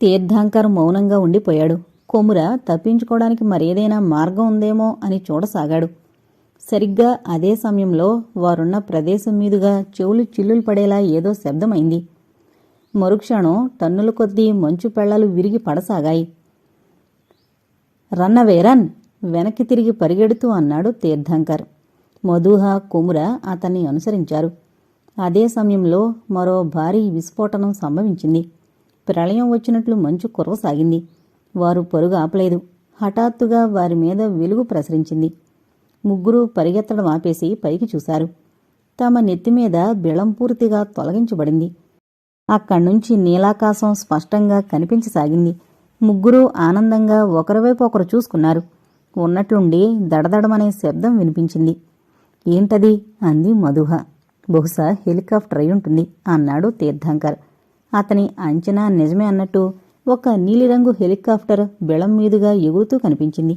తీర్థాంకర్ మౌనంగా ఉండిపోయాడు. కొముర తప్పించుకోవడానికి మరేదైనా మార్గం ఉందేమో అని చూడసాగాడు. సరిగ్గా అదే సమయంలో వారున్న ప్రదేశం మీదుగా చెవులు చిల్లులు పడేలా ఏదో శబ్దమైంది. మరుక్షణం టన్నుల కొద్దీ మంచు పెళ్ళలు విరిగి పడసాగాయి. రన్నవే రన్ వెనక్కి తిరిగి పరిగెడుతూ అన్నాడు తీర్థంకర్. మధుహ కుముర అతన్ని అనుసరించారు. అదే సమయంలో మరో భారీ విస్ఫోటనం సంభవించింది. ప్రళయం వచ్చినట్లు మంచు కురవసాగింది వారు పరుగు ఆపలేదు. హఠాత్తుగా వారి మీద వెలుగు ప్రసరించింది. ముగ్గురు పరిగెత్తడం ఆపేసి పైకి చూశారు. తమ నెత్తిమీద బిళం పూర్తిగా తొలగించబడింది. అక్కడ్నుంచి నీలాకాశం స్పష్టంగా కనిపించసాగింది. ముగ్గురు ఆనందంగా ఒకరివైపు ఒకరు చూసుకున్నారు. ఉన్నట్లుండి దడదడమనే శబ్దం వినిపించింది. ఏంటది? అంది మధుహ. బహుశా హెలికాప్టర్ అయి ఉంటుంది అన్నాడు తీర్థంకర్. అతని అంచనా నిజమే అన్నట్టు ఒక నీలిరంగు హెలికాప్టర్ బెళం మీదుగా ఎగురుతూ కనిపించింది.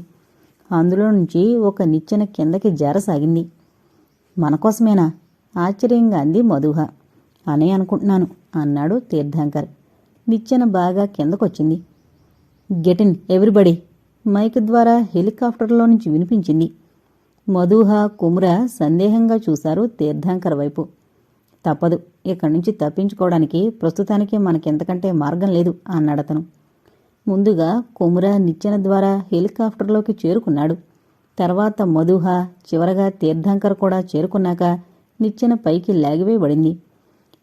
అందులో నుంచి ఒక నిచ్చెన కిందకి జారసాగింది. మనకోసమేనా ఆశ్చర్యంగా అంది మధుహ. అనే అనుకుంటున్నాను అన్నాడు తీర్థంకర్. నిచ్చెన బాగా కిందకొచ్చింది. గెటిన్ ఎవ్రీబడి మైక్ ద్వారా హెలికాప్టర్లో నుంచి వినిపించింది. మధుహ కుమ్ర సందేహంగా చూశారు తీర్థంకర్ వైపు. తప్పదు. ఇక్కడి నుంచి తప్పించుకోవడానికి ప్రస్తుతానికి మనకెంతకంటే మార్గం లేదు అన్నాడతను ముందుగా కుముర నిచ్చెన ద్వారా హెలికాప్టర్లోకి చేరుకున్నాడు. తర్వాత మధుహ చివరగా తీర్థంకర్ కూడా చేరుకున్నాక నిచ్చెన పైకి లాగివేయబడింది.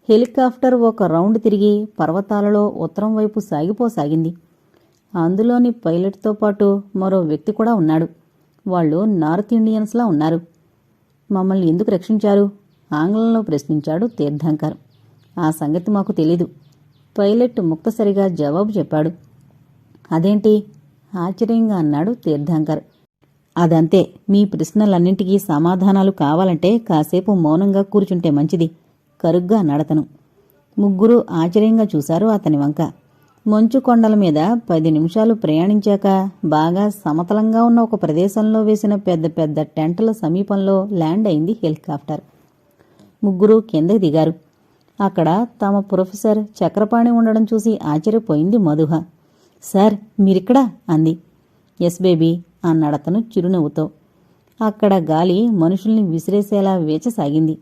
హెలికాప్టర్ ఒక రౌండ్ తిరిగి పర్వతాలలో ఉత్తరం వైపు సాగిపోసాగింది. అందులోని పైలట్తో పాటు మరో వ్యక్తి కూడా ఉన్నాడు. వాళ్ళు నార్త్ ఇండియన్స్లా ఉన్నారు. మమ్మల్ని ఎందుకు రక్షించారు? ఆంగ్లంలో ప్రశ్నించాడు తీర్థంకర్. ఆ సంగతి మాకు తెలీదు. పైలట్ ముక్తసరిగా జవాబు చెప్పాడు. అదేంటి? ఆశ్చర్యంగా అన్నాడు తీర్థంకర్. అదంతే. మీ ప్రశ్నలన్నింటికీ సమాధానాలు కావాలంటే కాసేపు మౌనంగా కూర్చుంటే మంచిది. కరుగ్గా నడతను. ముగ్గురు ఆశ్చర్యంగా చూశారు అతని వంక. మంచు కొండల మీద పది నిమిషాలు ప్రయాణించాక బాగా సమతలంగా ఉన్న ఒక ప్రదేశంలో వేసిన పెద్ద పెద్ద టెంట్ల సమీపంలో ల్యాండ్ అయింది హెలికాప్టర్. ముగ్గురు కిందకి దిగారు. అక్కడ తమ ప్రొఫెసర్ చక్రపాణి ఉండడం చూసి ఆశ్చర్యపోయింది మధుహ. సార్ మీరిక్కడా? అంది. ఎస్ బేబీ అన్నాడతను చిరునవ్వుతో. అక్కడ గాలి మనుషుల్ని విసిరేసేలా వేచసాగింది.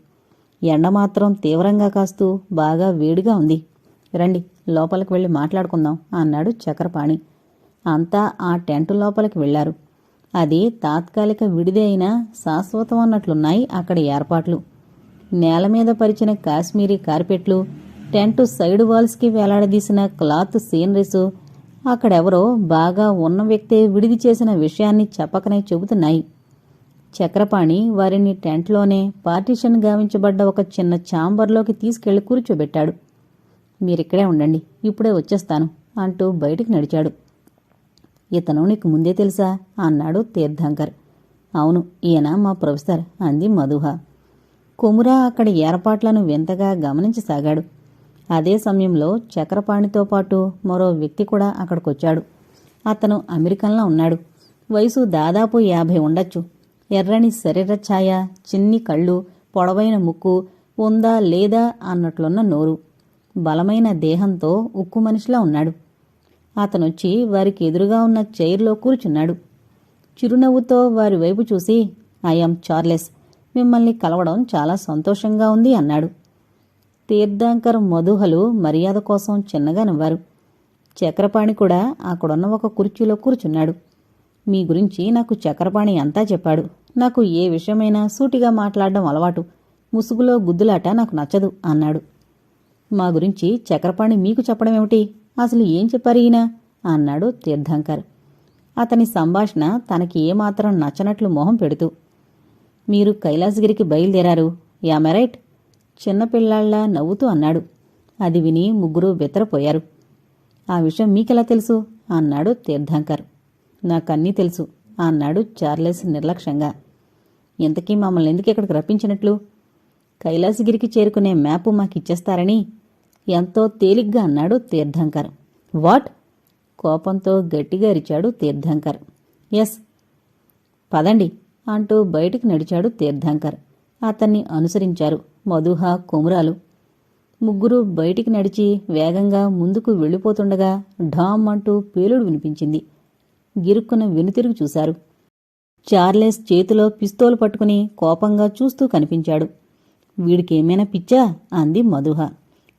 ఎండ మాత్రం తీవ్రంగా కాస్తూ బాగా వేడిగా ఉంది. రండి లోపలికి వెళ్ళి మాట్లాడుకుందాం అన్నాడు చక్రపాణి. అంతా ఆ టెంట్ లోపలికి వెళ్ళారు అది తాత్కాలిక విడిదే అయినా శాశ్వతం అన్నట్లున్నాయి అక్కడ ఏర్పాట్లు. నేల మీద పరిచిన కాశ్మీరీ కార్పెట్లు టెంటు సైడ్ వాల్స్కి వేలాడదీసిన క్లాత్ సీనరీసు అక్కడెవరో బాగా ఉన్న వ్యక్తే విడిది చేసిన విషయాన్ని చెప్పకనే చెబుతున్నాయి. చక్రపాణి వారిని టెంట్లోనే పార్టీషన్ గావించబడ్డ ఒక చిన్న ఛాంబర్లోకి తీసుకెళ్ళి కూర్చోబెట్టాడు. మీరిక్కడే ఉండండి ఇప్పుడే వచ్చేస్తాను అంటూ బయటికి నడిచాడు. ఇతను నీకు ముందే తెలుసా? అన్నాడు తీర్థంకర్. అవును ఈయన మా ప్రొఫెసర్ అంది మధుహ. కుమురా అక్కడి ఏర్పాట్లను వింతగా గమనించసాగాడు అదే సమయంలో చక్రపాణితో పాటు మరో వ్యక్తి కూడా అక్కడికొచ్చాడు. అతను అమెరికన్లో ఉన్నాడు. వయసు దాదాపు యాభై ఉండొచ్చు. ఎర్రని శరీర ఛాయ చిన్ని కళ్ళు పొడవైన ముక్కు ఉందా లేదా అన్నట్లున్న నోరు. బలమైన దేహంతో ఉక్కు మనిషిలా ఉన్నాడు. అతనొచ్చి వారికి ఎదురుగా ఉన్న చైర్లో కూర్చున్నాడు. చిరునవ్వుతో వారి వైపు చూసి ఐఎమ్ చార్లెస్. మిమ్మల్ని కలవడం చాలా సంతోషంగా ఉంది అన్నాడు. తీర్థాంకర్ మధుహలు మర్యాద కోసం చిన్నగా నవ్వారు. చక్రపాణి కూడా అక్కడున్న ఒక కుర్చీలో కూర్చున్నాడు. మీ గురించి నాకు చక్రపాణి అంతా చెప్పాడు. నాకు ఏ విషయమైనా సూటిగా మాట్లాడడం అలవాటు. ముసుగులో గుద్దులాట నాకు నచ్చదు అన్నాడు. మా గురించి చక్రపాణి మీకు చెప్పడం ఏమిటి? అసలు ఏం చెప్పారు ఈయన? అన్నాడు తీర్థంకర్. అతని సంభాషణ తనకి ఏమాత్రం నచ్చనట్లు మొహం పెడుతూ. మీరు కైలాసగిరికి బయలుదేరారు. యామెరైట్ చిన్నపిల్లాళ్ళా నవ్వుతూ అన్నాడు. అది విని ముగ్గురు బెత్తరపోయారు ఆ విషయం మీకెలా తెలుసు? అన్నాడు తీర్థాంకర్. నాకన్నీ తెలుసు అన్నాడు చార్లెస్ నిర్లక్ష్యంగా. ఇంతకీ మమ్మల్ని ఎందుకు ఇక్కడికి రప్పించినట్లు? కైలాసగిరికి చేరుకునే మ్యాపు మాకిచ్చేస్తారని ఎంతో తేలిగ్గా అన్నాడు తీర్థంకర్. వాట్? కోపంతో గట్టిగా అరిచాడు తీర్థంకర్. ఎస్ పదండి. అంటూ బయటికి నడిచాడు తీర్థంకర్. అతన్ని అనుసరించారు మధుహ కుమురాలు. ముగ్గురు బయటికి నడిచి వేగంగా ముందుకు వెళ్ళిపోతుండగా ఢామ్ అంటూ పేలుడు వినిపించింది. గిరుక్కున వెనుతిరుగు చూశారు. చార్లెస్ చేతిలో పిస్తోలు పట్టుకుని కోపంగా చూస్తూ కనిపించాడు. వీడికేమైనా పిచ్చా? అంది మధుహ.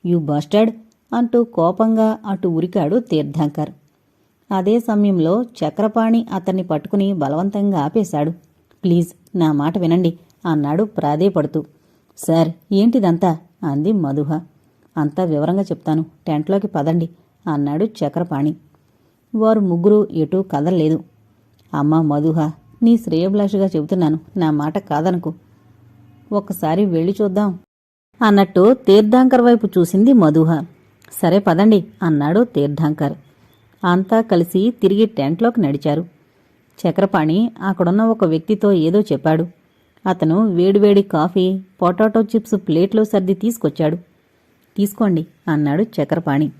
You bustard? అంటూ కోపంగా అటు ఉరికాడు తీర్థంకర్. అదే సమయంలో చక్రపాణి అతన్ని పట్టుకుని బలవంతంగా ఆపేశాడు. ప్లీజ్ నా మాట వినండి అన్నాడు ప్రాధేయపడుతూ. సార్ ఏంటిదంతా? అంది మధుహ. అంతా వివరంగా చెప్తాను. టెంట్లోకి పదండి అన్నాడు చక్రపాణి. వారు ముగ్గురు ఎటూ కదలలేదు. అమ్మ మధుహ నీ శ్రేయభిలాషగా చెబుతున్నాను. నా మాట కాదనుకు. ఒక్కసారి వెళ్ళి చూద్దాం అన్నట్టు తీర్థాంకర్ వైపు చూసింది మధుహ. సరే పదండి అన్నాడు తీర్థాంకర్. అంతా కలిసి తిరిగి టెంట్లోకి నడిచారు. చక్రపాణి అక్కడున్న ఒక వ్యక్తితో ఏదో చెప్పాడు. అతను వేడివేడి కాఫీ పొటాటో చిప్స్ ప్లేట్లో సర్ది తీసుకొచ్చాడు. తీసుకోండి అన్నాడు చక్రపాణి.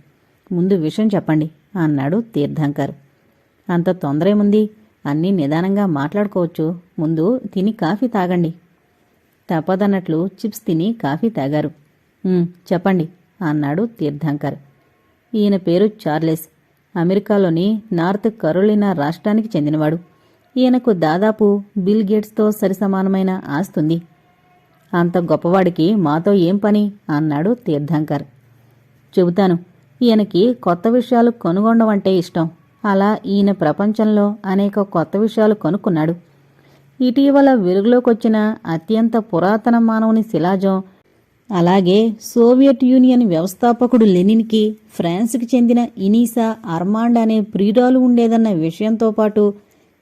ముందు విషయం చెప్పండి అన్నాడు తీర్థంకర్. అంత తొందరేముంది అన్నీ నిదానంగా మాట్లాడుకోవచ్చు. ముందు తిని కాఫీ తాగండి. తప్పదన్నట్లు చిప్స్ తిని కాఫీ తాగారు. చెప్పండి అన్నాడు తీర్థంకర్. ఈయన పేరు చార్లెస్. అమెరికాలోని నార్త్ కరోలినా రాష్ట్రానికి చెందినవాడు. ఈయనకు దాదాపు బిల్ గేట్స్తో సరిసమానమైన ఆస్తుంది అంత గొప్పవాడికి మాతో ఏం పని? అన్నాడు తీర్థంకర్. చెబుతాను ఈయనకి కొత్త విషయాలు కనుగొనడం ఇష్టం. అలా ఈయన ప్రపంచంలో అనేక కొత్త విషయాలు కనుక్కున్నాడు. ఇటీవల వెలుగులోకొచ్చిన అత్యంత పురాతన మానవుని శిలాజం అలాగే సోవియట్ యూనియన్ వ్యవస్థాపకుడు లెనిన్కి ఫ్రాన్స్కి చెందిన ఇనీసా అర్మాండ్ అనే ప్రియురాలు ఉండేదన్న విషయంతో పాటు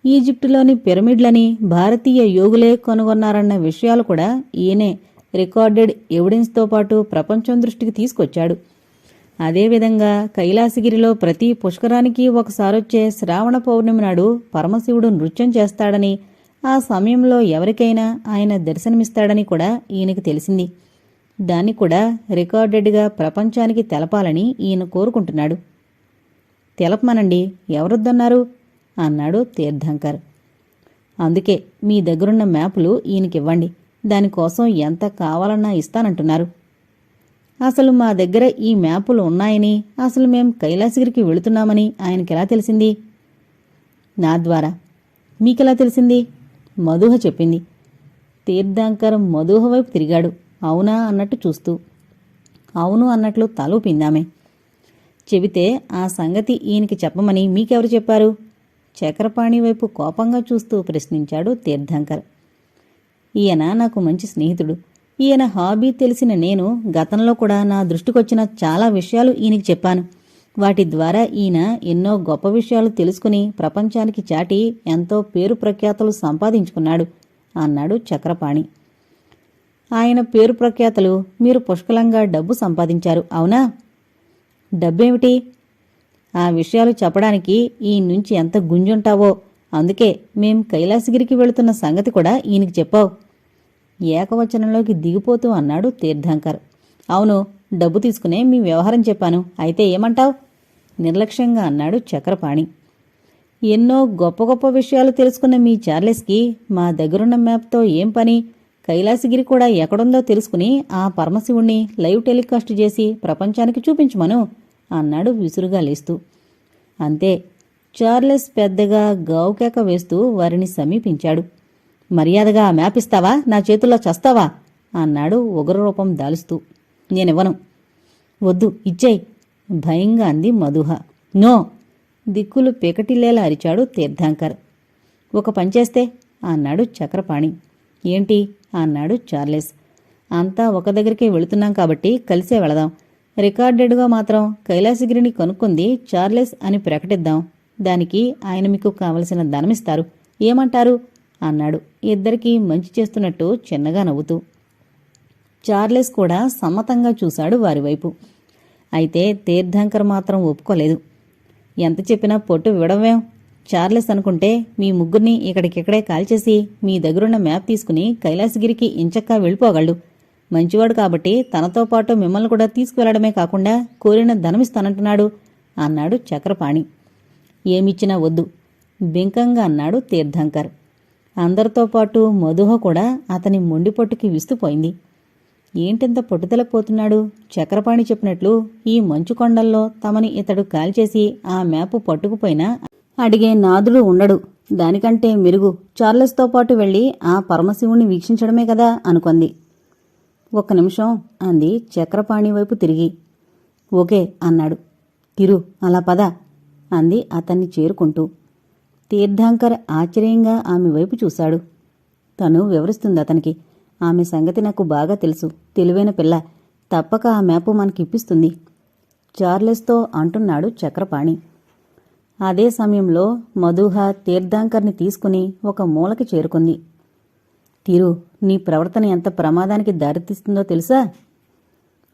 ఈజిప్టులోని పిరమిడ్లని భారతీయ యోగులే కనుగొన్నారన్న విషయాలు కూడా ఈయనే రికార్డెడ్ ఎవిడెన్స్తో పాటు ప్రపంచం దృష్టికి తీసుకొచ్చాడు. అదేవిధంగా కైలాసగిరిలో ప్రతి పుష్కరానికి ఒకసారొచ్చే శ్రావణ పౌర్ణమి నాడు పరమశివుడు నృత్యం చేస్తాడని ఆ సమయంలో ఎవరికైనా ఆయన దర్శనమిస్తాడని కూడా ఈయనకి తెలిసింది. దాన్ని కూడా రికార్డెడ్గా ప్రపంచానికి తెలపాలని ఈయన కోరుకుంటున్నాడు. తెలపమనండి ఎవరొద్దన్నారు? అన్నాడు తీర్థంకర్. అందుకే మీ దగ్గరున్న మ్యాపులు ఈయనకివ్వండి. దానికోసం ఎంత కావాలన్నా ఇస్తానంటున్నారు. అసలు మా దగ్గర ఈ మ్యాపులు ఉన్నాయని అసలు మేం కైలాసగిరికి వెళుతున్నామని ఆయనకెలా తెలిసింది? నా ద్వారా. మీకెలా తెలిసింది? మధుహ చెప్పింది. తీర్థంకర్ మధుహ వైపు తిరిగాడు. అవునా అన్నట్టు చూస్తూ. అవును అన్నట్లు తలూపిందామే చెబితే ఆ సంగతి ఈయనకి చెప్పమని మీకెవరు చెప్పారు? చక్రపాణి వైపు కోపంగా చూస్తూ ప్రశ్నించాడు తీర్థంకర్. ఈయన నాకు మంచి స్నేహితుడు. ఈయన హాబీ తెలిసిన నేను గతంలో కూడా నా దృష్టికొచ్చిన చాలా విషయాలు ఈయనకి చెప్పాను. వాటి ద్వారా ఈయన ఎన్నో గొప్ప విషయాలు తెలుసుకుని ప్రపంచానికి చాటి ఎంతో పేరు ప్రఖ్యాతలు సంపాదించుకున్నాడు అన్నాడు చక్రపాణి. ఆయన పేరు ప్రఖ్యాతలు మీరు పుష్కలంగా డబ్బు సంపాదించారు అవునా? డబ్బేమిటి? ఆ విషయాలు చెప్పడానికి ఈ నుంచి ఎంత గుంజుంటావో. అందుకే మేం కైలాసగిరికి వెళుతున్న సంగతి కూడా ఈయనకి చెప్పావు. ఏకవచనంలోకి దిగిపోతూ అన్నాడు తీర్థంకర్. అవును డబ్బు తీసుకునే మీ వ్యవహారం చెప్పాను. అయితే ఏమంటావ్? నిర్లక్ష్యంగా అన్నాడు చక్రపాణి. ఎన్నో గొప్ప గొప్ప విషయాలు తెలుసుకున్న మీ చార్లెస్కి మా దగ్గరున్న మ్యాప్తో ఏం పని? కైలాసగిరి కూడా ఎక్కడుందో తెలుసుకుని ఆ పరమశివుణ్ణి లైవ్ టెలికాస్ట్ చేసి ప్రపంచానికి చూపించమను అన్నాడు విసురుగా లేస్తూ. అంతే చార్లెస్ పెద్దగా గావుకేక వేస్తూ వారిని సమీపించాడు. మర్యాదగా ఆ మ్యాప్ ఇస్తావా? నా చేతుల్లో చస్తావా? అన్నాడు ఉగ్రరూపం దాలుస్తూ. నేనివ్వను. వద్దు ఇచ్చేయ్ భయంగా అంది మధుహ. నో దిక్కులు పెకటిల్లేలా అరిచాడు తీర్థంకర్. ఒక పంచేస్తే అన్నాడు చక్రపాణి. ఏంటి? అన్నాడు చార్లెస్. అంతా ఒక దగ్గరికే వెళుతున్నాం కాబట్టి కలిసే వెళదాం. రికార్డెడ్గా మాత్రం కైలాసగిరిని కనుక్కుంది చార్లెస్ అని ప్రకటిద్దాం. దానికి ఆయన మీకు కావలసిన ధనమిస్తారు. ఏమంటారు? అన్నాడు. ఇద్దరికీ మంచి చేస్తున్నట్టు చిన్నగా నవ్వుతూ. చార్లెస్ కూడా సమ్మతంగా చూశాడు వారి వైపు. అయితే తీర్థంకర్ మాత్రం ఒప్పుకోలేదు. ఎంత చెప్పినా పొట్టు విడవేం? చార్లెస్ అనుకుంటే మీ ముగ్గురిని ఇక్కడికిక్కడే కాల్చేసి మీ దగ్గరున్న మ్యాప్ తీసుకుని కైలాసగిరికి ఇంచక్కా వెళ్ళిపోగలడు. మంచివాడు కాబట్టి తనతో పాటు మిమ్మల్ని కూడా తీసుకువెళ్ళడమే కాకుండా కోరిన ధనమిస్తానంటున్నాడు అన్నాడు చక్రపాణి. ఏమిచ్చినా వద్దు బింకంగా అన్నాడు తీర్థంకర్. అందరితో పాటు మధుహ కూడా అతని మొండిపట్టుకి విస్తుపోయింది. ఏంటింత పట్టుదల పోతున్నాడు చక్రపాణి చెప్పినట్లు ఈ మంచు కొండల్లో తమని ఇతడు కాల్చేసి ఆ మ్యాపు పట్టుకుపోయినా అడిగే నాదుడు ఉండడు. దానికంటే మెరుగు. చార్లెస్తో పాటు వెళ్ళి ఆ పరమశివుణ్ణి వీక్షించడమే కదా అనుకుంది. ఒక్క నిమిషం అంది చక్రపాణి వైపు తిరిగి. ఓకే అన్నాడు. తిరు అలా పద అంది అతన్ని చేరుకుంటూ. తీర్థాంకర్ ఆశ్చర్యంగా ఆమె వైపు చూశాడు. తను వివరిస్తుంది అతనికి. ఆమె సంగతి నాకు బాగా తెలుసు. తెలివైన పిల్ల. తప్పక ఆ మ్యాపు మనకి ఇప్పిస్తుంది చార్లెస్తో అంటున్నాడు చక్రపాణి. అదే సమయంలో మధుహ తీర్థాంకర్ని తీసుకుని ఒక మూలకి చేరుకుంది. తీరు నీ ప్రవర్తన ఎంత ప్రమాదానికి దారితీస్తుందో తెలుసా?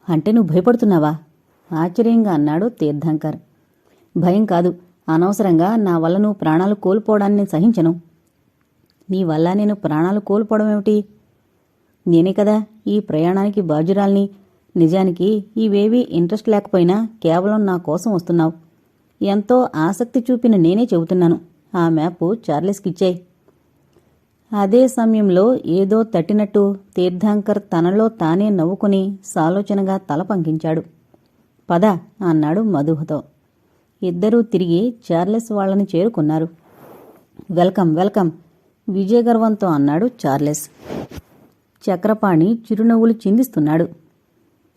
అంటే నువ్వు భయపడుతున్నావా? ఆశ్చర్యంగా అన్నాడు తీర్థాంకర్. భయం కాదు అనవసరంగా నా వల్ల నువ్వు ప్రాణాలు కోల్పోవడాన్ని నేను సహించను. నీ వల్ల నేను ప్రాణాలు కోల్పోవడం ఏమిటి? నేనే కదా ఈ ప్రయాణానికి బాధ్యురాల్ని. నిజానికి ఇవేవీ ఇంట్రెస్ట్ లేకపోయినా కేవలం నా కోసం వస్తున్నావు. ఎంతో ఆసక్తి చూపిన నేనే చెబుతున్నాను. ఆ మ్యాపు చార్లెస్కిచ్చాయి అదే సమయంలో ఏదో తట్టినట్టు తీర్థాంకర్ తనలో తానే నవ్వుకుని సాలోచనగా తల పంకించాడు పద అన్నాడు మధుహతో. ఇద్దరూ తిరిగి చార్లెస్ వాళ్ళని చేరుకున్నారు. వెల్కమ్ వెల్కమ్ విజయగర్వంతో అన్నాడు చార్లెస్. చక్రపాణి చిరునవ్వులు చిందిస్తున్నాడు.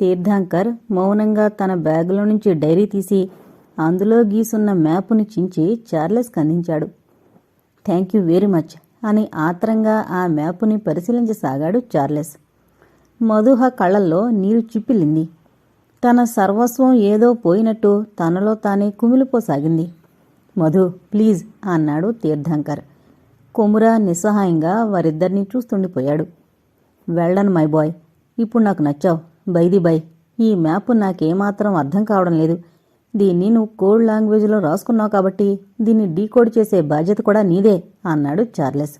తీర్థాంకర్ మౌనంగా తన బ్యాగులో నుంచి డైరీ తీసి అందులో గీసున్న మ్యాపుని చించి చార్లెస్కి అందించాడు థ్యాంక్ యూ వెరీ మచ్ అని ఆత్రంగా ఆ మ్యాపుని పరిశీలించసాగాడు చార్లెస్. మధుహ కళ్ళల్లో నీరు చిప్పిలింది. తన సర్వస్వం ఏదో పోయినట్టు తనలో తానే కుమిలిపోసాగింది. మధు ప్లీజ్ అన్నాడు తీర్థంకర్. కొమురా నిస్సహాయంగా వారిద్దరినీ చూస్తుండిపోయాడు. వెళ్ళను మై బాయ్ ఇప్పుడు నాకు నచ్చావు. బైది బై ఈ మ్యాప్ నాకేమాత్రం అర్థం కావడం లేదు. దీన్ని నువ్వు కోడ్ లాంగ్వేజ్లో రాసుకున్నావు కాబట్టి దీన్ని డీకోడ్ చేసే బాధ్యత కూడా నీదే అన్నాడు చార్లెస్.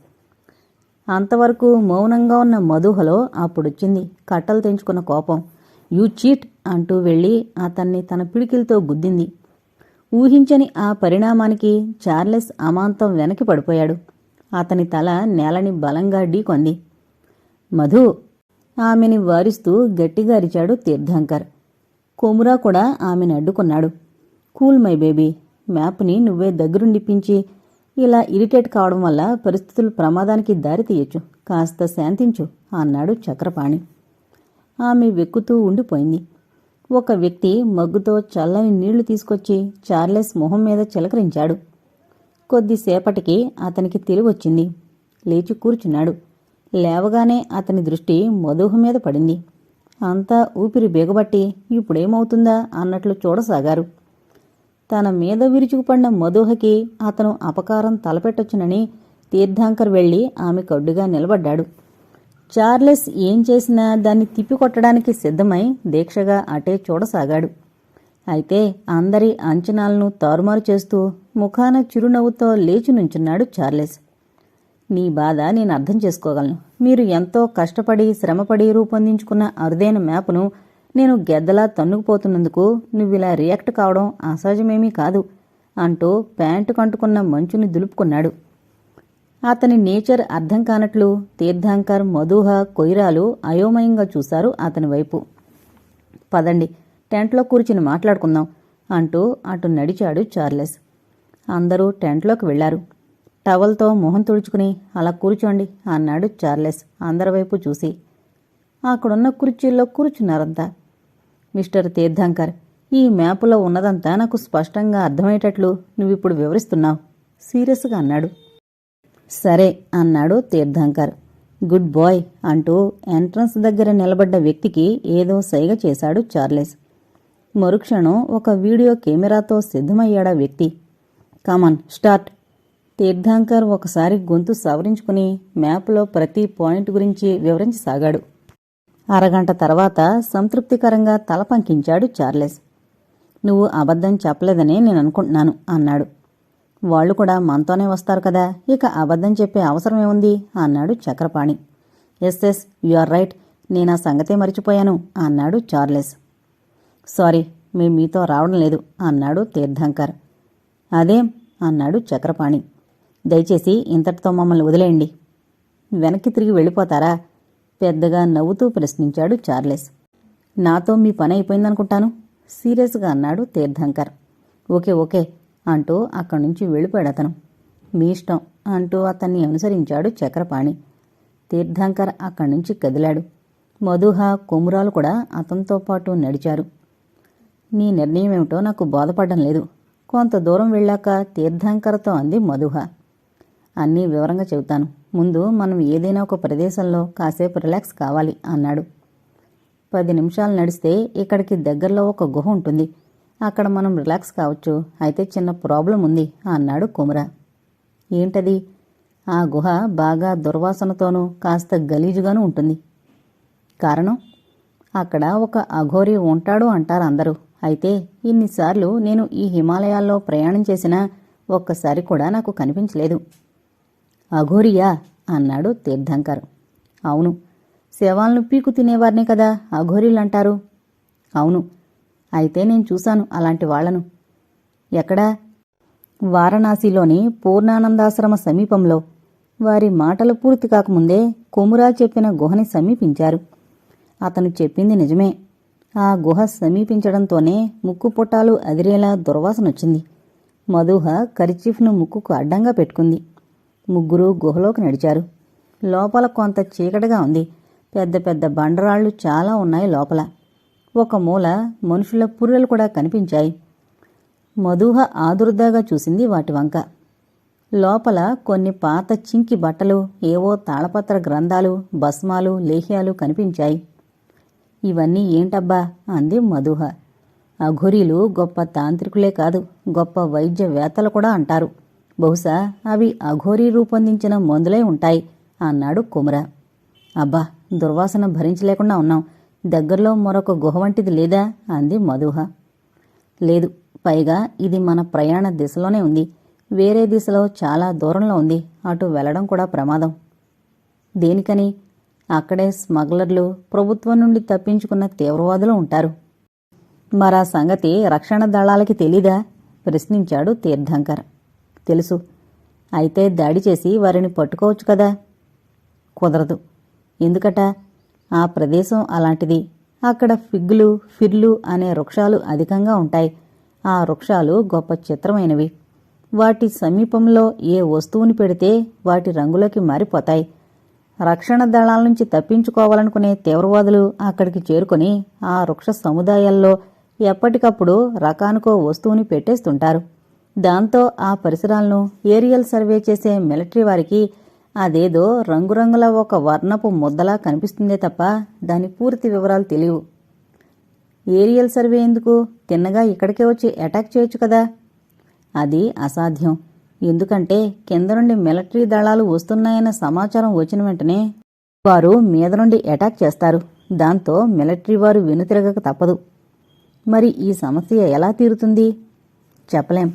అంతవరకు మౌనంగా ఉన్న మధుహలో అప్పుడొచ్చింది కట్టలు తెంచుకున్న కోపం. యూ చీట్ అంటూ వెళ్ళి అతన్ని తన పిడికిలతో గుద్దింది. ఊహించని ఆ పరిణామానికి చార్లెస్ అమాంతం వెనక్కి పడిపోయాడు. అతని తల నేలని బలంగా ఢీకొంది. మధు ఆమెని వారిస్తూ గట్టిగా అరిచాడు తీర్థంకర్. కొమురా కూడా ఆమెను అడ్డుకున్నాడు. Cool my baby. మ్యాప్ని నువ్వే దగ్గరుండిపించి ఇలా ఇరిటేట్ కావడం వల్ల పరిస్థితులు ప్రమాదానికి దారి తీయచ్చు. కాస్త శాంతించు అన్నాడు చక్రపాణి. ఆమె వెక్కుతూ ఉండిపోయింది. ఒక వ్యక్తి మగ్గుతో చల్లని నీళ్ళు తీసుకొచ్చి చార్లెస్ మొహం మీద చిలకరించాడు. కొద్దిసేపటికి అతనికి తెలివొచ్చింది లేచి కూర్చున్నాడు. లేవగానే అతని దృష్టి మధుహ మీద పడింది. అంతా ఊపిరి బిగబట్టి ఇప్పుడేమవుతుందా? అన్నట్లు చూడసాగారు. తన మీద విరుచుకుపడిన మధుహకి అతను అపకారం తలపెట్టొచ్చునని తీర్థాంకర్ వెళ్ళి ఆమె కడ్డుగా నిలబడ్డాడు. చార్లెస్ ఏం చేసినా దాన్ని తిప్పికొట్టడానికి సిద్ధమై దీక్షగా అటే చూడసాగాడు. అయితే అందరి అంచనాలను తారుమారు చేస్తూ ముఖాన చిరునవ్వుతో లేచి నుంచున్నాడు చార్లెస్. నీ బాధ నేను అర్థం చేసుకోగలను. మీరు ఎంతో కష్టపడి శ్రమపడి రూపొందించుకున్న అరుదైన మ్యాప్ను నేను గెద్దలా తన్నుకుపోతున్నందుకు నువ్విలా రియాక్ట్ కావడం అసహజమేమీ కాదు అంటూ ప్యాంటు కంటుకున్న మంచుని దులుపుకున్నాడు. అతని నేచర్ అర్థం కానట్లు తీర్థాంకర్ మధుహ కొయిరాలు అయోమయంగా చూశారు అతని వైపు. పదండి టెంట్లో కూర్చుని మాట్లాడుకుందాం అంటూ అటు నడిచాడు చార్లెస్. అందరూ టెంట్లోకి వెళ్ళారు టవల్తో మొహం తుడుచుకుని అలా కూర్చోండి అన్నాడు చార్లెస్ అందరి వైపు చూసి. అక్కడున్న కుర్చీల్లో కూర్చున్నారంతా. మిస్టర్ తీర్థంకర్ ఈ మ్యాపులో ఉన్నదంతా నాకు స్పష్టంగా అర్థమయ్యేటట్లు నువ్విప్పుడు వివరిస్తున్నావు. సీరియస్గా అన్నాడు. సరే అన్నాడు తీర్థంకర్. గుడ్ బాయ్ అంటూ ఎంట్రన్స్ దగ్గర నిలబడ్డ వ్యక్తికి ఏదో సైగ చేశాడు చార్లెస్. మరుక్షణం ఒక వీడియో కెమెరాతో సిద్ధమయ్యాడా వ్యక్తి. Come on start. తీర్థంకర్ ఒకసారి గొంతు సవరించుకుని మ్యాప్లో ప్రతి పాయింట్ గురించి వివరించసాగాడు అరగంట తర్వాత సంతృప్తికరంగా తల పంకించాడు చార్లెస్. నువ్వు అబద్ధం చెప్పలేదనే నేను అనుకుంటున్నాను అన్నాడు. వాళ్ళు కూడా మనతోనే వస్తారు కదా ఇక అబద్ధం చెప్పే అవసరం ఏముంది? అన్నాడు Chakrapani. Yes yes you are right నేను ఆ సంగతే మర్చిపోయాను అన్నాడు చార్లెస్. సారీ మేము మీతో రావడం లేదు అన్నాడు తీర్థంకర్. అదేం అన్నాడు చక్రపాణి. దయచేసి ఇంతటితో మమ్మల్ని వదిలేయండి. వెనక్కి తిరిగి వెళ్ళిపోతారా? పెద్దగా నవ్వుతూ ప్రశ్నించాడు చార్లెస్. నాతో మీ పని అయిపోయిందనుకుంటాను సీరియస్గా అన్నాడు తీర్థంకర్. ఓకే ఓకే అంటూ అక్కడి నుంచి వెళ్ళిపోయాడు అతను. మీ ఇష్టం అంటూ అతన్ని అనుసరించాడు చక్రపాణి. తీర్థంకర్ అక్కడి నుంచి కదిలాడు. మధుహ కొమురాలు కూడా అతనితో పాటు నడిచారు. నీ నిర్ణయం ఏమిటో నాకు బోధపడడం లేదు. కొంత దూరం వెళ్ళాక తీర్థంకర్తో అంది మధుహ. అన్నీ వివరంగా చెబుతాను. ముందు మనం ఏదైనా ఒక ప్రదేశంలో కాసేపు రిలాక్స్ కావాలి అన్నాడు. పది నిమిషాలు నడిస్తే ఇక్కడికి దగ్గరలో ఒక గుహ ఉంటుంది. అక్కడ మనం రిలాక్స్ కావచ్చు. అయితే చిన్న ప్రాబ్లం ఉంది అన్నాడు కుమరా. ఏంటది? ఆ గుహ బాగా దుర్వాసనతోనూ కాస్త గలీజుగాను ఉంటుంది. కారణం? అక్కడ ఒక అఘోరి ఉంటాడు అంటారు అందరూ. అయితే ఇన్నిసార్లు నేను ఈ హిమాలయాల్లో ప్రయాణం చేసినా ఒక్కసారి కూడా నాకు కనిపించలేదు. అఘోరియా అన్నాడు తీర్థంకర్. అవును శవాలను పీకు తినేవారినే కదా అఘోరీలంటారు? అవును అయితే నేను చూశాను అలాంటి వాళ్ళను. ఎక్కడా? వారణాసిలోని పూర్ణానందాశ్రమ సమీపంలో. వారి మాటలు పూర్తి కాకముందే కొమురా చెప్పిన గుహని సమీపించారు. అతను చెప్పింది నిజమే. ఆ గుహ సమీపించడంతోనే ముక్కు పుట్టాలు అదిరేలా దుర్వాసనొచ్చింది. మధుహ కరిచీఫ్ను ముక్కుకు అడ్డంగా పెట్టుకుంది. ముగ్గురు గుహలోకి నడిచారు. లోపల కొంత చీకటిగా ఉంది. పెద్ద పెద్ద బండరాళ్ళు చాలా ఉన్నాయి లోపల. ఒక మూల మనుషుల పుర్రెలు కూడా కనిపించాయి. మధుహ ఆదుర్దాగా చూసింది వాటి వంక. లోపల కొన్ని పాత చింకి బట్టలు ఏవో తాళపత్ర గ్రంథాలు భస్మాలు లేహ్యాలు కనిపించాయి. ఇవన్నీ ఏంటబ్బా? అంది మధుహ. అఘోరీలు గొప్ప తాంత్రికులే కాదు గొప్ప వైద్యవేత్తలు కూడా అంటారు. బహుశా అవి అఘోరీ రూపొందించిన మందులై ఉంటాయి అన్నాడు కుమర. అబ్బా దుర్వాసన భరించలేకుండా ఉన్నాం. దగ్గరలో మరొక గుహ వంటిది లేదా? అంది మధుహ. లేదు పైగా ఇది మన ప్రయాణ దిశలోనే ఉంది. వేరే దిశలో చాలా దూరంలో ఉంది. అటు వెళ్ళడం కూడా ప్రమాదం. దేనికని? అక్కడే స్మగ్లర్లు ప్రభుత్వం నుండి తప్పించుకున్న తీవ్రవాదులు ఉంటారు. మరా సంగతి రక్షణ దళాలకి తెలీదా? ప్రశ్నించాడు తీర్థంకర్. తెలుసు. అయితే దాడి చేసి వారిని పట్టుకోవచ్చు కదా? కుదరదు. ఎందుకట? ఆ ప్రదేశం అలాంటిది. అక్కడ ఫిగ్గులు ఫిర్లు అనే వృక్షాలు అధికంగా ఉంటాయి. ఆ వృక్షాలు గొప్ప చిత్రమైనవి. వాటి సమీపంలో ఏ వస్తువుని పెడితే వాటి రంగులోకి మారిపోతాయి. రక్షణ దళాల నుంచి తప్పించుకోవాలనుకునే తీవ్రవాదులు అక్కడికి చేరుకొని ఆ వృక్ష సముదాయాల్లో ఎప్పటికప్పుడు రకానికో వస్తువుని పెట్టేస్తుంటారు. దాంతో ఆ పరిసరాలను ఏరియల్ సర్వే చేసే మిలిటరీ వారికి అదేదో రంగురంగుల ఒక వర్ణపు ముద్దలా కనిపిస్తుందే తప్ప దాని పూర్తి వివరాలు తెలియవు. ఏరియల్ సర్వే ఎందుకు? తిన్నగా ఇక్కడికే వచ్చి అటాక్ చేయొచ్చు కదా? అది అసాధ్యం. ఎందుకంటే కింద నుండి మిలిటరీ దళాలు వస్తున్నాయన్న సమాచారం వచ్చిన వెంటనే వారు మీద నుండి అటాక్ చేస్తారు. దాంతో మిలిటరీ వారు వెనుతిరగక తప్పదు. మరి ఈ సమస్య ఎలా తీరుతుంది? చెప్పలేం.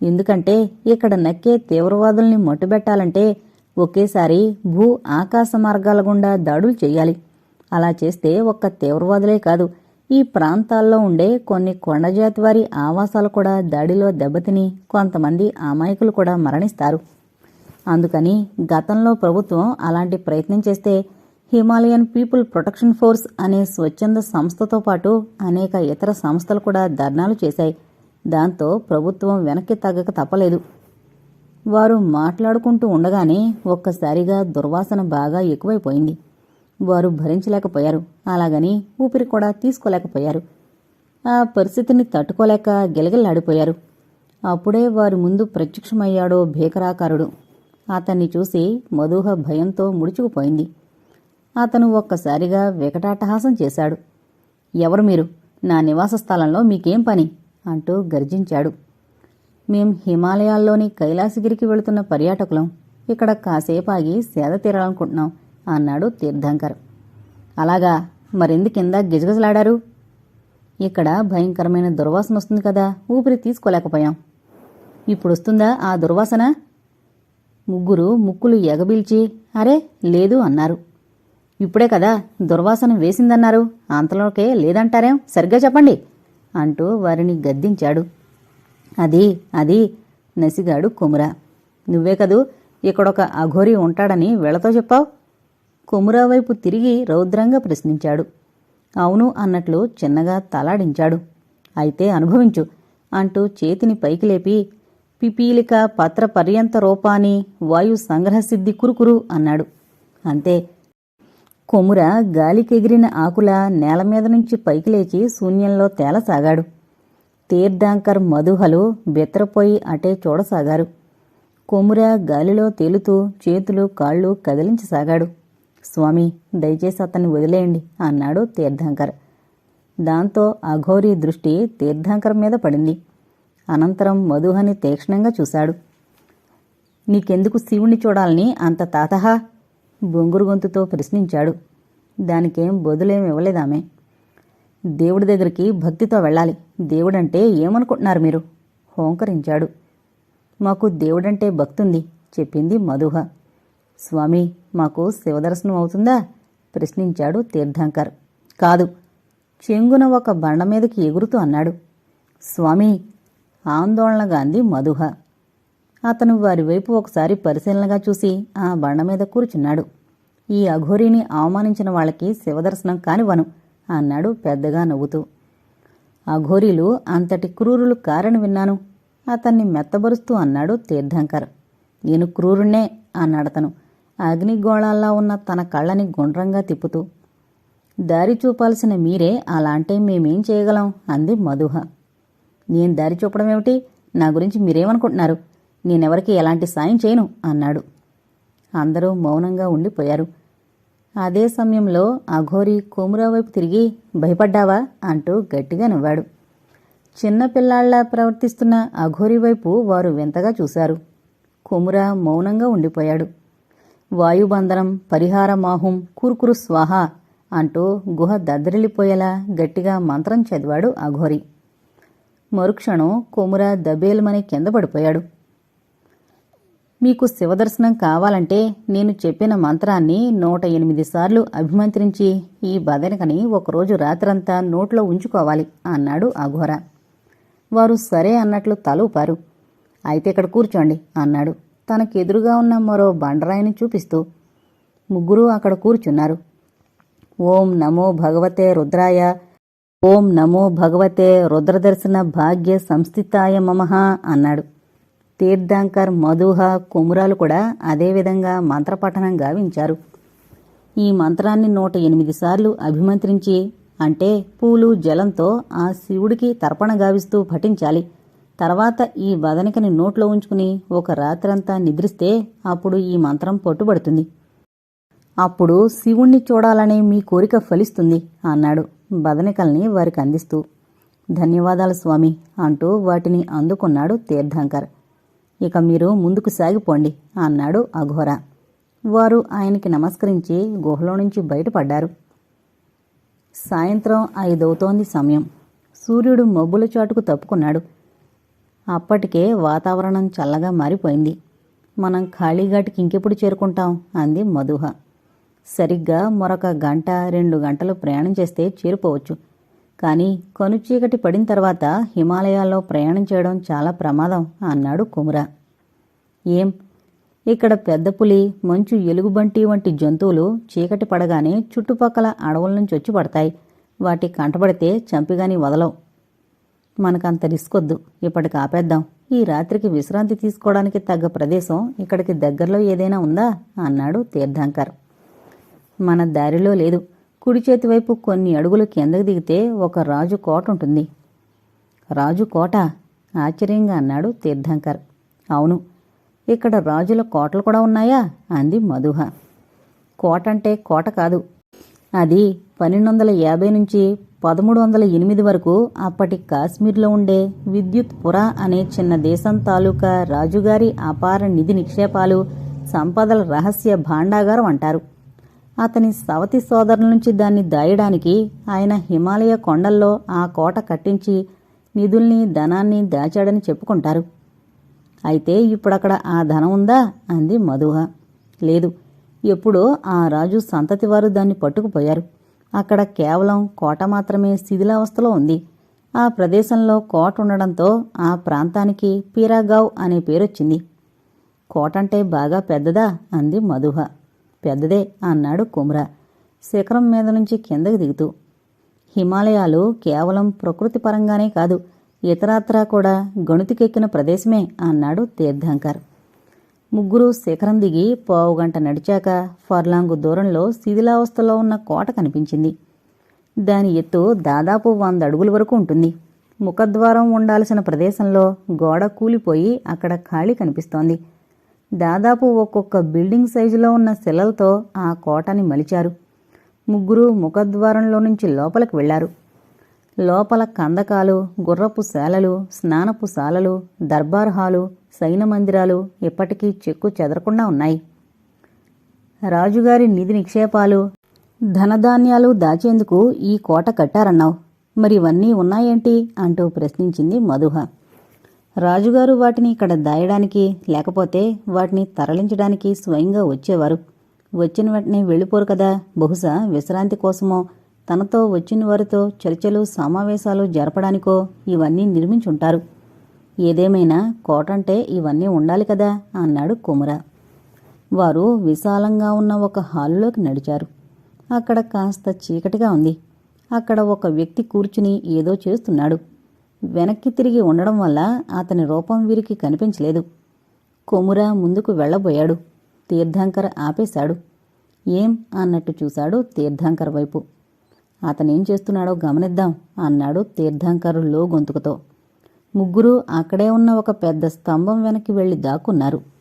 ఎందుకంటే ఇక్కడ నక్కే తీవ్రవాదుల్ని మట్టుబెట్టాలంటే ఒకేసారి భూ ఆకాశ మార్గాల గుండా దాడులు చేయాలి. అలా చేస్తే ఒక్క తీవ్రవాదులే కాదు ఈ ప్రాంతాల్లో ఉండే కొన్ని కొండజాతి వారి ఆవాసాలు కూడా దాడిలో దెబ్బతిని కొంతమంది అమాయకులు కూడా మరణిస్తారు. అందుకని గతంలో ప్రభుత్వం అలాంటి ప్రయత్నం చేస్తే హిమాలయన్ పీపుల్ ప్రొటెక్షన్ ఫోర్స్ అనే స్వచ్ఛంద సంస్థతో పాటు అనేక ఇతర సంస్థలు కూడా ధర్నాలు చేశాయి. దాంతో ప్రభుత్వం వెనక్కి తగ్గక తప్పలేదు. వారు మాట్లాడుకుంటూ ఉండగానే ఒక్కసారిగా దుర్వాసన బాగా ఎక్కువైపోయింది. వారు భరించలేకపోయారు. అలాగని ఊపిరి కూడా తీసుకోలేకపోయారు. ఆ పరిస్థితిని తట్టుకోలేక గిలగిల్లాడిపోయారు. అప్పుడే వారి ముందు ప్రత్యక్షమయ్యాడో భీకరాకారుడు. అతన్ని చూసి మధుహ భయంతో ముడుచుకుపోయింది. అతను ఒక్కసారిగా వికటాటహాసం చేశాడు. ఎవరు మీరు? నా నివాస స్థలంలో మీకేం పని? అంటూ గర్జించాడు. మేం హిమాలయాల్లోని కైలాసగిరికి వెళుతున్న పర్యాటకులం. ఇక్కడ కాసేపు ఆగి సేద తీరాలనుకుంటున్నాం అన్నాడు తీర్థంకర్. అలాగా మరెందుకింద గిజగిజలాడారు? ఇక్కడ భయంకరమైన దుర్వాసన వస్తుంది కదా ఊపిరి తీసుకోలేకపోయాం. ఇప్పుడు వస్తుందా ఆ దుర్వాసన? ముగ్గురు ముక్కులు ఎగబీల్చి అరే లేదు అన్నారు. ఇప్పుడే కదా దుర్వాసన వేసిందన్నారు అంతలోకే లేదంటారేం? సరిగ్గా చెప్పండి. అంటూ వారిని గద్దించాడు. అది అది నసిగాడు కుముర. నువ్వే కదూ ఇక్కడొక అఘోరి ఉంటాడని వీళ్ళతో చెప్పావు? కొమురా వైపు తిరిగి రౌద్రంగా ప్రశ్నించాడు. అవును అన్నట్లు చిన్నగా తలాడించాడు. అయితే అనుభవించు అంటూ చేతిని పైకి లేపి పిపీలిక పత్ర పర్యంత రూపాని వాయు సంగ్రహసిద్ధి కురుకురు అన్నాడు. అంతే కొముర గాలికెగిరిన ఆకుల నేల మీద నుంచి పైకి లేచి శూన్యంలో తేలసాగాడు తీర్థాంకర్ మధుహలు బెత్తరపోయి అటే చూడసాగారు. కొముర గాలిలో తేలుతూ చేతులు కాళ్ళు కదిలించసాగాడు. స్వామి దయచేసి అతన్ని వదిలేయండి అన్నాడు తీర్థాంకర్. దాంతో అఘోరి దృష్టి తీర్థాంకర్ మీద పడింది. అనంతరం మధుహని తీక్షణంగా చూశాడు. నీకెందుకు శివుణ్ణి చూడాలని అంత తాతహా? బొంగురు గొంతుతో ప్రశ్నించాడు. దానికేం బదులేం ఇవ్వలేదామె. దేవుడి దగ్గరికి భక్తితో వెళ్ళాలి. దేవుడంటే ఏమనుకుంటున్నారు మీరు? హోంకరించాడు. మాకు దేవుడంటే భక్తుంది చెప్పింది మధుహ. స్వామి మాకు శివదర్శనం అవుతుందా? ప్రశ్నించాడు తీర్థంకర్. కాదు చెంగున ఒక బండ మీదకి ఎగురుతూ అన్నాడు. స్వామి ఆందోళనగా అంది మధుహ. అతను వారి వైపు ఒకసారి పరిశీలనగా చూసి ఆ బండ మీద కూర్చున్నాడు. ఈ అఘోరిని అవమానించిన వాళ్ళకి శివదర్శనం కానివ్వను అన్నాడు పెద్దగా నవ్వుతూ. అఘోరీలు అంతటి క్రూరులు కారని విన్నాను. అతన్ని మెత్తబరుస్తూ అన్నాడు తీర్థంకర్. నేను క్రూరుణ్ణే అన్నాడతను అగ్నిగోళాల్లో ఉన్న తన కళ్ళని గుండ్రంగా తిప్పుతూ. దారి చూపాల్సిన మీరే అలా అంటే మేమేం చేయగలం అంది మధుహ. నేను దారి చూపడం ఏమిటి నా గురించి మీరేమనుకుంటున్నారు? నేనెవరికి ఎలాంటి సాయం చేయను అన్నాడు. అందరూ మౌనంగా ఉండిపోయారు. అదే సమయంలో అఘోరి కోమురా వైపు తిరిగి భయపడ్డావా? అంటూ గట్టిగా నవ్వాడు. చిన్నపిల్లాళ్ళా ప్రవర్తిస్తున్న అఘోరి వైపు వారు వింతగా చూశారు. కొముర మౌనంగా ఉండిపోయాడు. వాయుబంధనం పరిహారమాహుం కురుకురు స్వాహ అంటూ గుహ దద్దరిల్లిపోయేలా గట్టిగా మంత్రం చదివాడు అఘోరి. మరుక్షణం కొముర దబేల్మని కింద పడిపోయాడు. మీకు శివదర్శనం కావాలంటే నేను చెప్పిన మంత్రాన్ని నూట ఎనిమిది సార్లు అభిమంత్రించి ఈ బదనికని ఒకరోజు రాత్రంతా నోట్లో ఉంచుకోవాలి అన్నాడు అఘోర. వారు సరే అన్నట్లు తలూపారు. అయితే ఇక్కడ కూర్చోండి అన్నాడు. తనకెదురుగా ఉన్న మరో బండరాయిని చూపిస్తూ. ముగ్గురు అక్కడ కూర్చున్నారు. ఓం నమో భగవతే రుద్రాయ. ఓం నమో భగవతే రుద్రదర్శన భాగ్య సంస్థితాయ మమహ అన్నాడు. తీర్థంకర్ మధుహ కుమురాలు కూడా అదేవిధంగా మంత్రపఠనం గావించారు. ఈ మంత్రాన్ని నూట ఎనిమిది సార్లు అభిమంత్రించి అంటే పూలు జలంతో ఆ శివుడికి తర్పణ గావిస్తూ పఠించాలి. తర్వాత ఈ వదనికని నోట్లో ఉంచుకుని ఒక రాత్రంతా నిద్రిస్తే అప్పుడు ఈ మంత్రం పట్టుబడుతుంది. అప్పుడు శివుణ్ణి చూడాలనే మీ కోరిక ఫలిస్తుంది అన్నాడు బదనికల్ని వారికి అందిస్తూ. ధన్యవాదాలు స్వామి అంటూ వాటిని అందుకున్నాడు తీర్థంకర్. ఇక మీరు ముందుకు సాగిపోండి అన్నాడు అఘోర. వారు ఆయనకి నమస్కరించి గుహలో నుంచి బయటపడ్డారు. సాయంత్రం ఐదవుతోంది సమయం. సూర్యుడు మబ్బుల చాటుకు తప్పుకున్నాడు. అప్పటికే వాతావరణం చల్లగా మారిపోయింది. మనం ఖాళీఘాటికి ఇంకెప్పుడు చేరుకుంటాం? అంది మధుహ. సరిగ్గా మరొక గంట రెండు గంటలు ప్రయాణం చేస్తే చేరుకోవచ్చు. కానీ కనుచీకటి పడిన తర్వాత హిమాలయాల్లో ప్రయాణం చేయడం చాలా ప్రమాదం అన్నాడు కుముర. ఏం? ఇక్కడ పెద్ద పులి మంచు ఎలుగుబంటి వంటి జంతువులు చీకటి పడగానే చుట్టుపక్కల అడవుల నుంచి వచ్చి పడతాయి. వాటి కంటపడితే చంపిగాని వదలవు. మనకంత రిస్క్ వద్దు. ఇప్పటికి ఆపేద్దాం. ఈ రాత్రికి విశ్రాంతి తీసుకోవడానికి తగ్గ ప్రదేశం ఇక్కడికి దగ్గరలో ఏదైనా ఉందా? అన్నాడు తీర్థంకర్. మన దారిలో లేదు. కుడి చేతి వైపు కొన్ని అడుగులు కిందకు దిగితే ఒక రాజు కోట ఉంటుంది. రాజు కోట ఆశ్చర్యంగా అన్నాడు తీర్థంకర్. అవును ఇక్కడ రాజుల కోటలు కూడా ఉన్నాయా? అంది మధుహ. కోట అంటే కోట కాదు. అది పన్నెండు వందల యాభై నుంచి పదమూడు వందల ఎనిమిది వరకు అప్పటి కాశ్మీర్లో ఉండే విద్యుత్ పుర అనే చిన్న దేశం తాలూకా రాజుగారి అపార నిధి నిక్షేపాలు సంపదల రహస్య భాండాగారం అంటారు. అతని సవతి సోదరుల నుంచి దాన్ని దాయడానికి ఆయన హిమాలయ కొండల్లో ఆ కోట కట్టించి నిధుల్ని ధనాన్ని దాచాడని చెప్పుకుంటారు. అయితే ఇప్పుడక్కడ ఆ ధనం ఉందా? అంది మధుహ. లేదు. ఎప్పుడో ఆ రాజు సంతతి వారు దాన్ని పట్టుకుపోయారు. అక్కడ కేవలం కోట మాత్రమే శిథిలావస్థలో ఉంది. ఆ ప్రదేశంలో కోట ఉండడంతో ఆ ప్రాంతానికి పీరాగావ్ అనే పేరొచ్చింది. కోటంటే బాగా పెద్దదా? అంది మధుహ. పెద్దదే అన్నాడు కుమ్రా. శిఖరం మీద నుంచి కిందకు దిగుతూ. హిమాలయాలు కేవలం ప్రకృతి పరంగానే కాదు ఇతరాత్రా కూడా గణుతికెక్కిన ప్రదేశమే అన్నాడు తీర్థంకర్. ముగ్గురు శిఖరం దిగి పావుగంట నడిచాక ఫర్లాంగు దూరంలో శిథిలావస్థలో ఉన్న కోట కనిపించింది. దాని ఎత్తు దాదాపు వంద అడుగుల వరకు ఉంటుంది. ముఖద్వారం ఉండాల్సిన ప్రదేశంలో గోడ కూలిపోయి అక్కడ ఖాళీ కనిపిస్తోంది. దాదాపు ఒక్కొక్క బిల్డింగ్ సైజులో ఉన్న శిలలతో ఆ కోటని మలిచారు. ముగ్గురు ముఖద్వారంలో నుంచి లోపలికి వెళ్ళారు. లోపల కందకాలు గుర్రపు శాలలు స్నానపు శాలలు దర్బార్ హాలు సైన మందిరాలు ఇప్పటికీ చెక్కు చెదరకుండా ఉన్నాయి. రాజుగారి నిధి నిక్షేపాలు ధనధాన్యాలు దాచేందుకు ఈ కోట కట్టారన్నావు. మరి ఇవన్నీ ఉన్నాయేంటి? అంటూ ప్రశ్నించింది మధుహ. రాజుగారు వాటిని ఇక్కడ దాయడానికి లేకపోతే వాటిని తరలించడానికి స్వయంగా వచ్చేవారు. వచ్చిన వెంటనే వెళ్ళిపోరు కదా. బహుశా విశ్రాంతి కోసమో తనతో వచ్చిన వారితో చర్చలు సమావేశాలు జరపడానికో ఇవన్నీ నిర్మించుంటారు. ఏదేమైనా కోటంటే ఇవన్నీ ఉండాలి కదా అన్నాడు కుమర. వారు విశాలంగా ఉన్న ఒక హాల్లోకి నడిచారు. అక్కడ కాస్త చీకటిగా ఉంది. అక్కడ ఒక వ్యక్తి కూర్చుని ఏదో చేస్తున్నాడు. వెనక్కి తిరిగి ఉండడం వల్ల అతని రూపం వీరికి కనిపించలేదు. కొమురా ముందుకు వెళ్ళబోయాడు. తీర్థంకర్ ఆపేశాడు. ఏం అన్నట్టు చూశాడు తీర్థంకర్ వైపు. అతనేం చేస్తున్నాడో గమనిద్దాం అన్నాడు తీర్థంకరు లో గొంతుకుతో ముగ్గురు అక్కడే ఉన్న ఒక పెద్ద స్తంభం వెనక్కి వెళ్ళి దాక్కున్నారు.